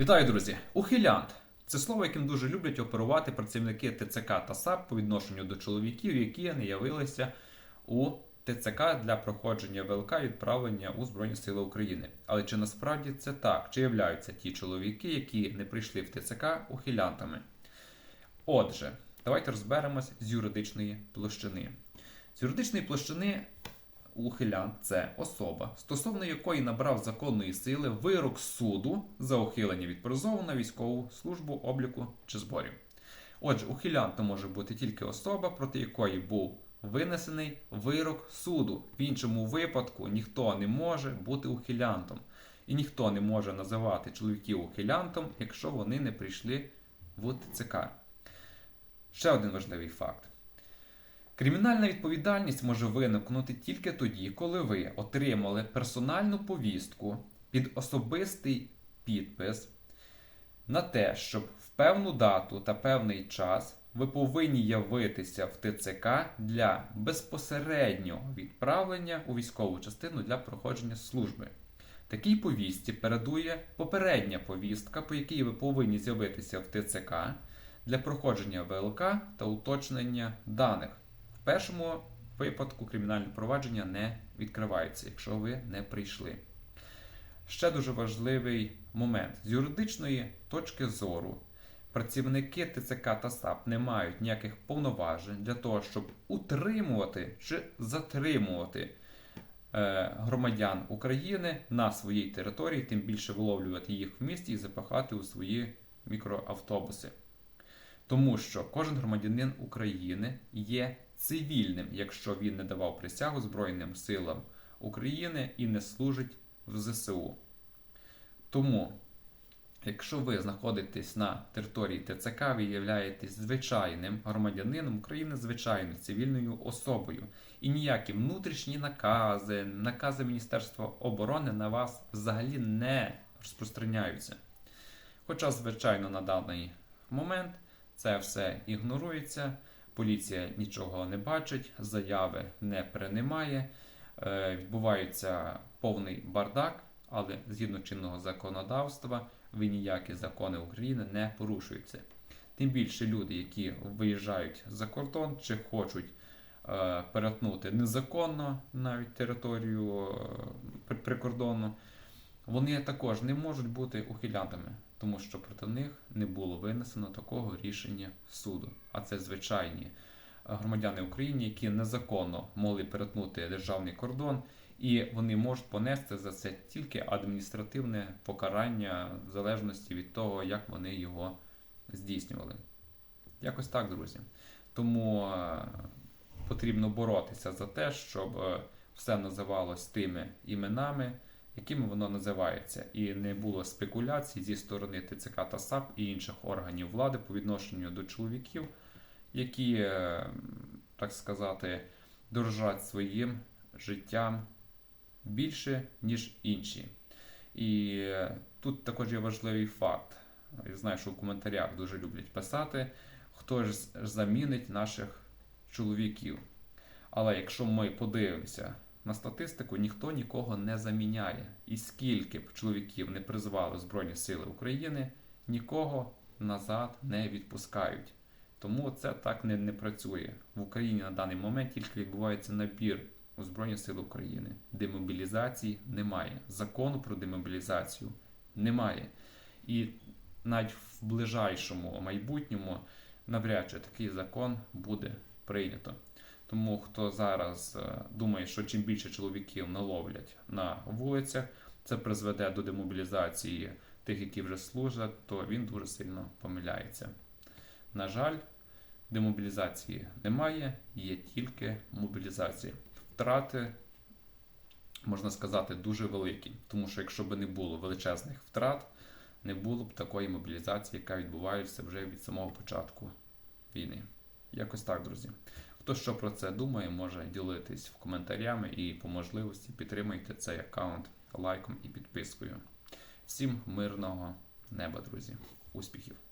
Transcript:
Вітаю, друзі! Ухилянт це слово, яким дуже люблять оперувати працівники ТЦК та САП по відношенню до чоловіків, які не явилися у ТЦК для проходження ВЛК відправлення у Збройні Сили України. Але чи насправді це так? Чи являються ті чоловіки, які не прийшли в ТЦК ухилянтами? Отже, давайте розберемось з юридичної площини. З юридичної площини ухилянт це особа, стосовно якої набрав законної сили вирок суду за ухилення від призову на військову службу, обліку чи зборів. Отже, ухилянтом може бути тільки особа, проти якої був винесений вирок суду. В іншому випадку ніхто не може бути ухилянтом. І ніхто не може називати чоловіків ухилянтом, якщо вони не прийшли в ТЦК. Ще один важливий факт. Кримінальна відповідальність може виникнути тільки тоді, коли ви отримали персональну повістку під особистий підпис на те, щоб в певну дату та певний час ви повинні явитися в ТЦК для безпосереднього відправлення у військову частину для проходження служби. Такій повістці передує попередня повістка, по якій ви повинні з'явитися в ТЦК для проходження ВЛК та уточнення даних. Першому випадку кримінальне провадження не відкривається, якщо ви не прийшли. Ще дуже важливий момент. З юридичної точки зору працівники ТЦК та САП не мають ніяких повноважень для того, щоб утримувати чи затримувати е, громадян України на своїй території, тим більше виловлювати їх в місті і запахати у свої мікроавтобуси. Тому що кожен громадянин України є цивільним, якщо він не давав присягу Збройним силам України і не служить в ЗСУ. Тому, якщо ви знаходитесь на території ТЦК, ви являєтесь звичайним громадянином України, звичайною цивільною особою. І ніякі внутрішні накази, накази Міністерства оборони на вас взагалі не розпространяються. Хоча, звичайно, на даний момент це все ігнорується, поліція нічого не бачить, заяви не приймає, е, відбувається повний бардак, але згідно чинного законодавства, ви ніякі закони України не порушуються. Тим більше люди, які виїжджають за кордон чи хочуть е, перетнути незаконно навіть територію е, при- прикордонну, вони також не можуть бути ухилянтами, тому що проти них не було винесено такого рішення суду. А це звичайні е, громадяни України, які незаконно могли перетнути державний кордон, і вони можуть понести за це тільки адміністративне покарання в залежності від того, як вони його здійснювали. Якось так, друзі. Тому е, потрібно боротися за те, щоб е, все називалось тими іменами, якими воно називається, і не було спекуляцій зі сторони ТЦК та САП і інших органів влади по відношенню до чоловіків, які, е, так сказати, дорожать своїм життям більше, ніж інші. І е, тут також є важливий факт. Я знаю, що в коментарях дуже люблять писати, хто ж замінить наших чоловіків. Але якщо ми подивимося на статистику, ніхто нікого не заміняє. І скільки б чоловіків не призвали Збройні Сили України, нікого назад не відпускають. Тому це так не, не працює. В Україні на даний момент тільки відбувається набір у Збройні Сили України. Демобілізації немає. Закону про демобілізацію немає. І навіть в ближайшому майбутньому навряд чи такий закон буде прийнято. Тому хто зараз е, думає, що чим більше чоловіків наловлять на вулицях, це призведе до демобілізації тих, які вже служать, то він дуже сильно помиляється. На жаль, демобілізації немає, є тільки мобілізація. Втрати, можна сказати, дуже великі. Тому що якщо б не було величезних втрат, не було б такої мобілізації, яка відбувається вже від самого початку війни. Якось так, друзі. Хто що про це думає, може ділитись в коментарями і по можливості підтримайте цей аккаунт лайком і підпискою. Всім мирного неба, друзі. Успіхів!